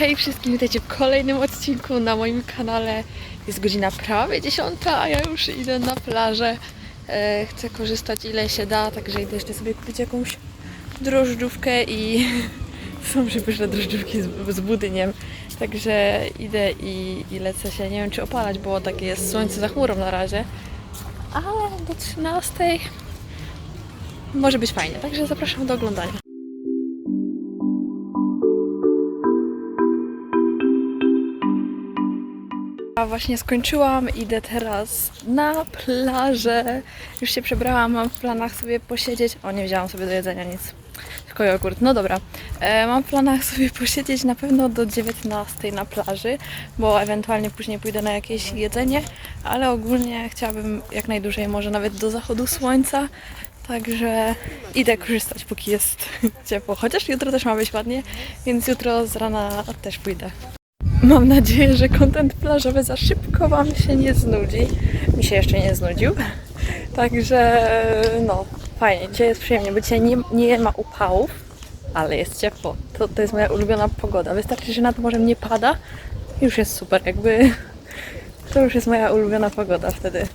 Hej wszystkim, witajcie w kolejnym odcinku na moim kanale. Jest godzina prawie 10, a ja już idę na plażę. E, chcę korzystać ile się da, także idę jeszcze sobie kupić jakąś drożdżówkę i są przepyszne drożdżówki z, z budyniem. Także idę i, i lecę się, nie wiem czy opalać, bo takie jest słońce za chmurą na razie. Ale do 13 może być fajnie, także zapraszam do oglądania. A właśnie skończyłam, idę teraz na plażę. Już się przebrałam, mam w planach sobie posiedzieć. O, nie wzięłam sobie do jedzenia nic. Tylko jogurt. No dobra. E, mam w planach sobie posiedzieć na pewno do 19 na plaży, bo ewentualnie później pójdę na jakieś jedzenie, ale ogólnie chciałabym jak najdłużej, może nawet do zachodu słońca. Także idę korzystać, póki jest ciepło. Chociaż jutro też ma być ładnie, więc jutro z rana też pójdę. Mam nadzieję, że kontent plażowy za szybko Wam się nie znudzi. Mi się jeszcze nie znudził. Także no, fajnie. Dzisiaj jest przyjemnie, bo dzisiaj nie, nie ma upałów, ale jest ciepło. To, to jest moja ulubiona pogoda. Wystarczy, że nad morzem nie pada, już jest super. Jakby to już jest moja ulubiona pogoda wtedy.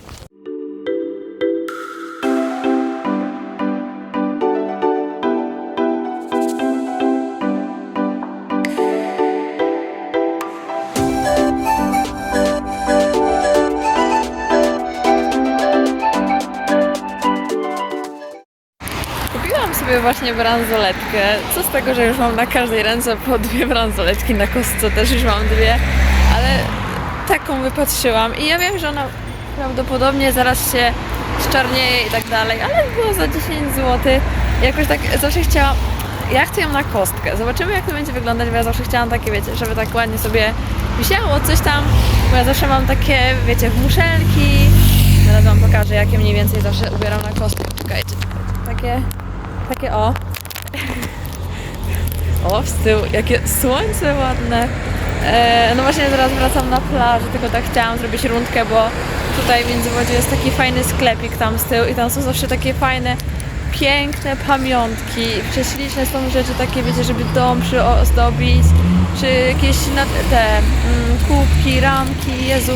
Właśnie bransoletkę. Co z tego, że już mam na każdej ręce po dwie bransoletki, na kostce też już mam dwie, ale taką wypatrzyłam i ja wiem, że ona prawdopodobnie zaraz się zczarnieje i tak dalej, ale było za 10 zł. Jakoś tak zawsze chciałam, ja chcę ją na kostkę. Zobaczymy jak to będzie wyglądać, bo ja zawsze chciałam takie, wiecie, żeby tak ładnie sobie wisiało coś tam, bo ja zawsze mam takie, wiecie, muszelki. Zaraz wam pokażę, jakie mniej więcej zawsze ubieram na kostkę. Czekajcie. Takie, takie o. O, z tyłu, jakie słońce ładne. E, no właśnie teraz wracam na plażę, tylko tak chciałam zrobić rundkę, bo tutaj w Międzywodzie jest taki fajny sklepik tam z tyłu i tam są zawsze takie fajne, piękne pamiątki. Prześliczne są rzeczy takie, wiecie, żeby dom przyozdobić, czy jakieś te mm, kubki, ramki, Jezu,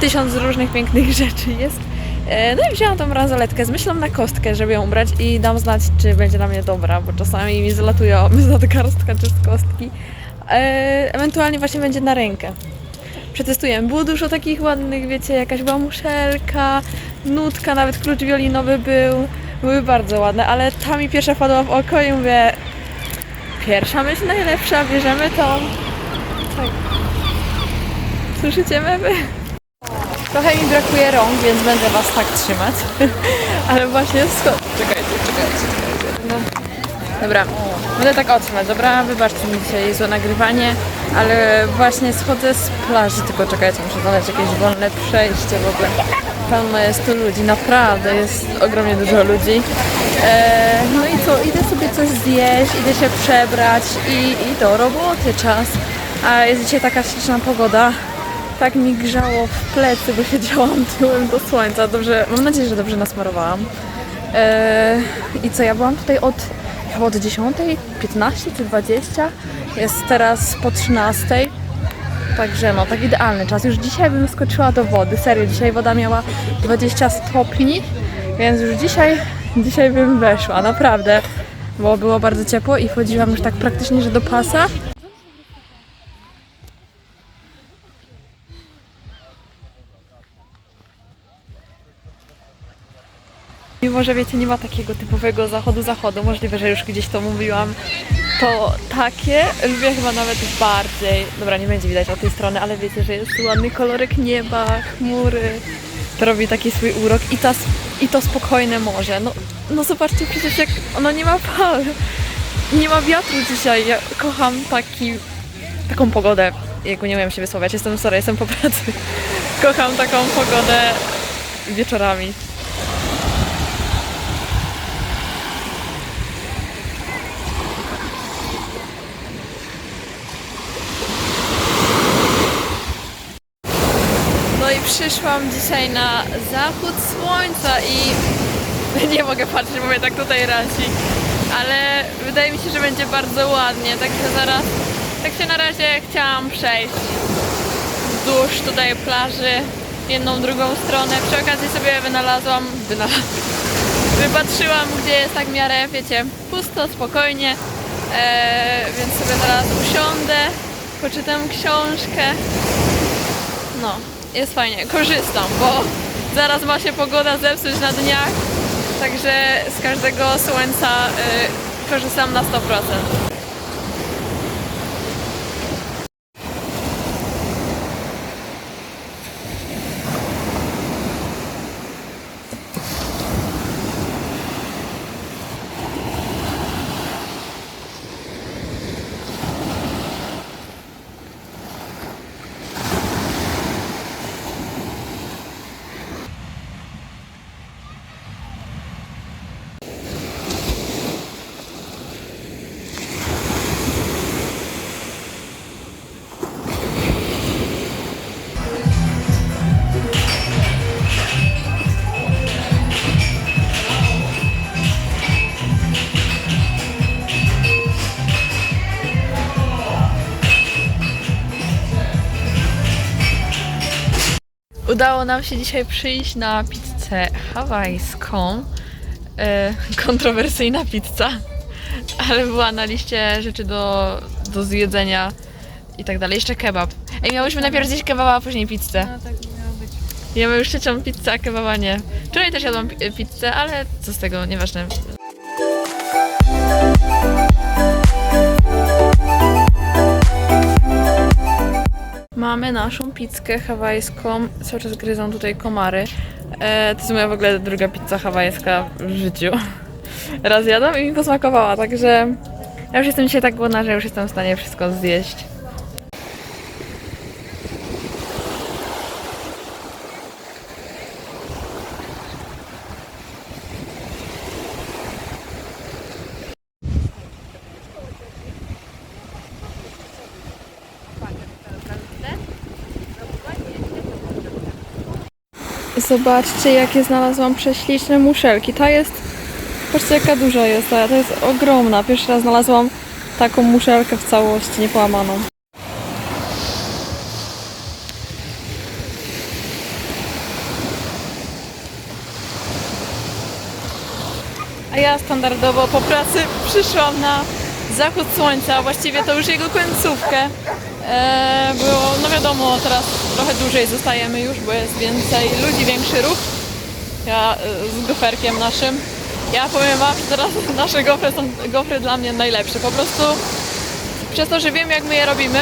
tysiąc różnych pięknych rzeczy jest. E, No i wzięłam tą bransoletkę z myślą na kostkę, żeby ją ubrać i dam znać, czy będzie na mnie dobra, bo czasami mi zlatuje nadgarstka czy z kostki. E, Ewentualnie właśnie będzie na rękę. Przetestujemy. Było dużo takich ładnych, wiecie, jakaś była muszelka, nutka, nawet klucz wiolinowy był. Były bardzo ładne, ale ta mi pierwsza wpadła w oko i mówię, pierwsza myśl najlepsza, bierzemy tą. Tak. Słyszycie mewy? Trochę mi brakuje rąk, więc będę was tak trzymać. Ale właśnie skąd... Czekajcie, czekajcie, czekajcie. No. Dobra, będę tak otrzymać, dobra? Wybaczcie mi dzisiaj złe nagrywanie, ale właśnie schodzę z plaży, tylko czekajcie, muszę znaleźć jakieś wolne przejście w ogóle. Pełno jest tu ludzi, naprawdę jest ogromnie dużo ludzi. E, no i co, idę sobie coś zjeść, idę się przebrać i, i do roboty czas. A jest dzisiaj taka śliczna pogoda, tak mi grzało w plecy, bo siedziałam tyłem do słońca. Dobrze, mam nadzieję, że dobrze nasmarowałam. Eee, I co, ja byłam tutaj od chyba od 10, 15 czy 20. Jest teraz po 13. Także no, tak idealny czas. Już dzisiaj bym skoczyła do wody. Serio, dzisiaj woda miała 20 stopni, więc już dzisiaj, dzisiaj bym weszła, naprawdę. Bo było bardzo ciepło i wchodziłam już tak praktycznie, że do pasa. Mimo, że wiecie, nie ma takiego typowego zachodu zachodu, możliwe, że już gdzieś to mówiłam, to takie lubię chyba nawet bardziej. Dobra, nie będzie widać od tej strony, ale wiecie, że jest ładny kolorek nieba, chmury. To robi taki swój urok i, ta, i to spokojne morze. No, no zobaczcie przecież jak ono nie ma fal. Nie ma wiatru dzisiaj. Ja kocham taki, taką pogodę. Jego nie umiem się wysłowiać. Jestem sorry, jestem po pracy. Kocham taką pogodę wieczorami. No i Przyszłam dzisiaj na zachód słońca i nie mogę patrzeć, bo mnie tak tutaj razi. Ale wydaje mi się, że będzie bardzo ładnie, także zaraz tak się na razie chciałam przejść wzdłuż tutaj plaży, jedną, drugą stronę. Przy okazji sobie wynalazłam, wynalazłam, wypatrzyłam, gdzie jest tak w miarę, wiecie, pusto, spokojnie. Eee, więc sobie zaraz usiądę, poczytam książkę. No, jest fajnie, korzystam, bo zaraz ma się pogoda zepsuć na dniach, także z każdego słońca y, korzystam na 100%. Udało nam się dzisiaj przyjść na pizzę hawajską. E, kontrowersyjna pizza, ale była na liście rzeczy do, do zjedzenia i tak dalej. Jeszcze kebab. Ej, miałyśmy najpierw zjeść kebaba, a później pizzę. No tak miało być. Jemy już trzecią pizzę, a kebaba nie. Wczoraj też jadłam pi- pizzę, ale co z tego, nieważne. Mamy naszą pizzkę hawajską. Cały czas gryzą tutaj komary. E, to jest moja w ogóle druga pizza hawajska w życiu. Raz jadłam i mi posmakowała, także ja już jestem dzisiaj tak głodna, że już jestem w stanie wszystko zjeść. Zobaczcie, jakie znalazłam prześliczne muszelki. Ta jest, patrzcie jaka duża jest, ta, ta jest ogromna. Pierwszy raz znalazłam taką muszelkę w całości, niepołamaną. A ja standardowo po pracy przyszłam na zachód słońca, właściwie to już jego końcówkę. E, było, no wiadomo, teraz trochę dłużej zostajemy już, bo jest więcej ludzi, większy ruch. Ja e, z goferkiem naszym. Ja powiem wam, że teraz nasze gofry są gofry dla mnie najlepsze. Po prostu przez to, że wiem jak my je robimy,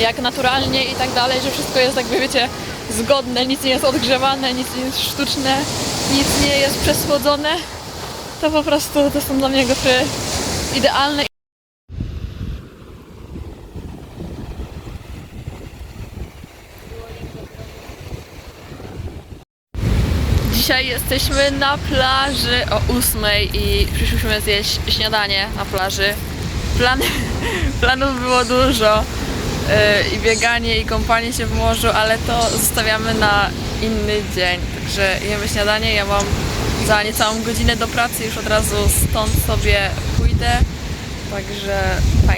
jak naturalnie i tak dalej, że wszystko jest jakby wiecie zgodne, nic nie jest odgrzewane, nic nie jest sztuczne, nic nie jest przesłodzone, to po prostu to są dla mnie gofry idealne Dzisiaj jesteśmy na plaży o 8 i przyszliśmy zjeść śniadanie na plaży. Plan, planów było dużo yy, i bieganie i kąpanie się w morzu, ale to zostawiamy na inny dzień. Także jemy śniadanie, ja mam za niecałą godzinę do pracy, już od razu stąd sobie pójdę. Także fajnie.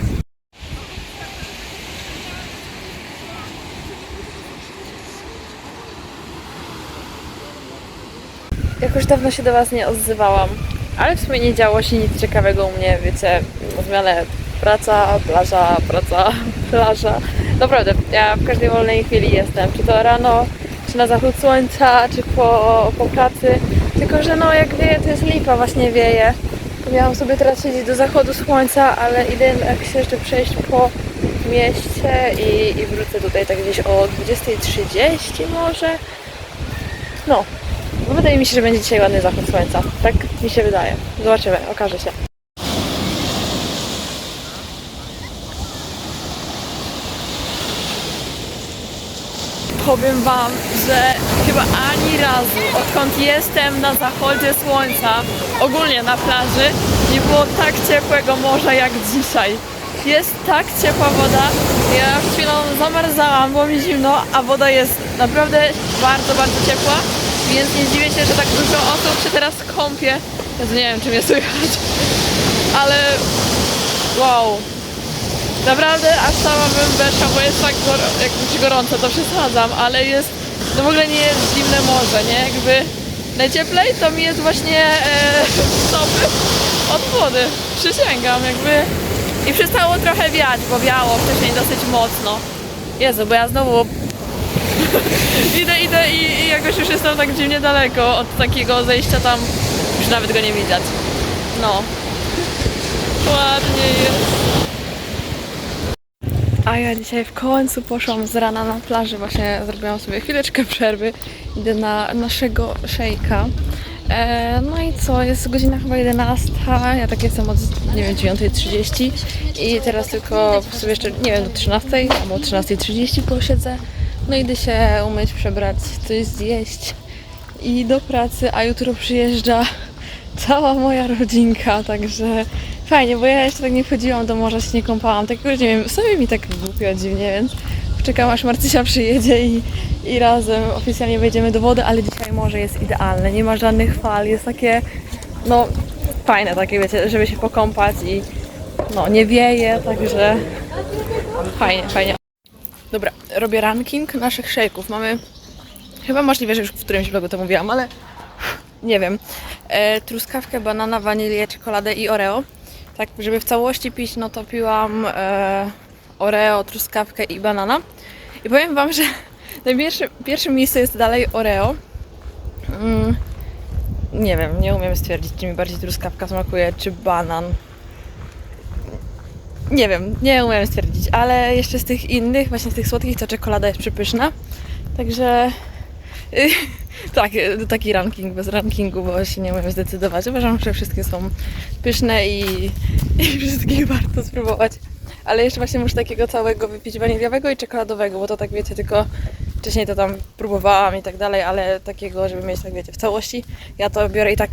Jakoś dawno się do Was nie odzywałam, ale w sumie nie działo się nic ciekawego u mnie, wiecie, zmianę praca, plaża, praca, plaża. Naprawdę, ja w każdej wolnej chwili jestem, czy to rano, czy na zachód słońca, czy po, po pracy. Tylko, że no jak wieje, to jest lipa, właśnie wieje. Miałam sobie teraz siedzieć do zachodu słońca, ale idę jak się jeszcze przejść po mieście i, i wrócę tutaj tak gdzieś o 20.30 może. No wydaje mi się, że będzie dzisiaj ładny zachód słońca. Tak mi się wydaje. Zobaczymy, okaże się. Powiem Wam, że chyba ani razu, odkąd jestem na zachodzie słońca, ogólnie na plaży, nie było tak ciepłego morza jak dzisiaj. Jest tak ciepła woda. Ja chwilą zamarzałam, było mi zimno, a woda jest naprawdę bardzo, bardzo ciepła. Więc nie dziwię się, że tak dużo osób się teraz kąpie. Jezu, nie wiem, czy mnie słychać. Ale wow. Naprawdę aż sama bym weszła, bo jest tak gor- jak gorąco, to przesadzam, ale jest, to w ogóle nie jest zimne morze, nie? Jakby najcieplej to mi jest właśnie e, stopy od wody. Przysięgam, jakby. I przestało trochę wiać, bo wiało wcześniej dosyć mocno. Jezu, bo ja znowu idę, idę i, i jakoś już jestem tak dziwnie daleko od takiego zejścia tam, już nawet go nie widać. No. Ładnie jest. A ja dzisiaj w końcu poszłam z rana na plaży, właśnie zrobiłam sobie chwileczkę przerwy. Idę na naszego szejka. E, no i co, jest godzina chyba 11, ja tak jestem od, nie wiem, 9.30 i teraz tylko sobie jeszcze, nie wiem, do 13 albo o 13.30 posiedzę. No idę się umyć, przebrać, coś zjeść i do pracy, a jutro przyjeżdża cała moja rodzinka, także fajnie, bo ja jeszcze tak nie wchodziłam do morza, się nie kąpałam, tak już nie wiem, sobie mi tak głupio dziwnie, więc czekam aż Marcysia przyjedzie i, i razem oficjalnie wejdziemy do wody, ale dzisiaj morze jest idealne, nie ma żadnych fal, jest takie, no fajne takie, wiecie, żeby się pokąpać i no nie wieje, także fajnie, fajnie. Dobra, robię ranking naszych szejków. Mamy, chyba możliwe, że już w którymś vlogu to mówiłam, ale nie wiem. E, truskawkę, banana, wanilię, czekoladę i oreo. Tak, żeby w całości pić, no to piłam e, oreo, truskawkę i banana. I powiem Wam, że na pierwszym, pierwszym miejscu jest dalej oreo. Mm, nie wiem, nie umiem stwierdzić, czy mi bardziej truskawka smakuje, czy banan. Nie wiem, nie umiem stwierdzić, ale jeszcze z tych innych, właśnie z tych słodkich, to czekolada jest przepyszna. Także y, tak, y, taki ranking bez rankingu, bo się nie umiem zdecydować. Uważam, że wszystkie są pyszne i, i wszystkich warto spróbować. Ale jeszcze właśnie muszę takiego całego wypić waniliowego i czekoladowego, bo to tak wiecie, tylko wcześniej to tam próbowałam i tak dalej, ale takiego, żeby mieć tak wiecie, w całości, ja to biorę i tak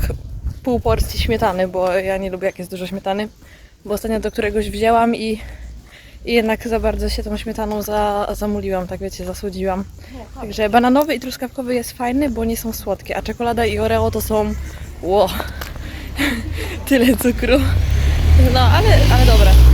pół porcji śmietany, bo ja nie lubię jak jest dużo śmietany, bo ostatnio do któregoś wzięłam i, i jednak za bardzo się tą śmietaną za, zamuliłam, tak wiecie, zasłodziłam. Także bananowy i truskawkowy jest fajny, bo nie są słodkie, a czekolada i oreo to są ło, tyle cukru. No, ale, ale dobre.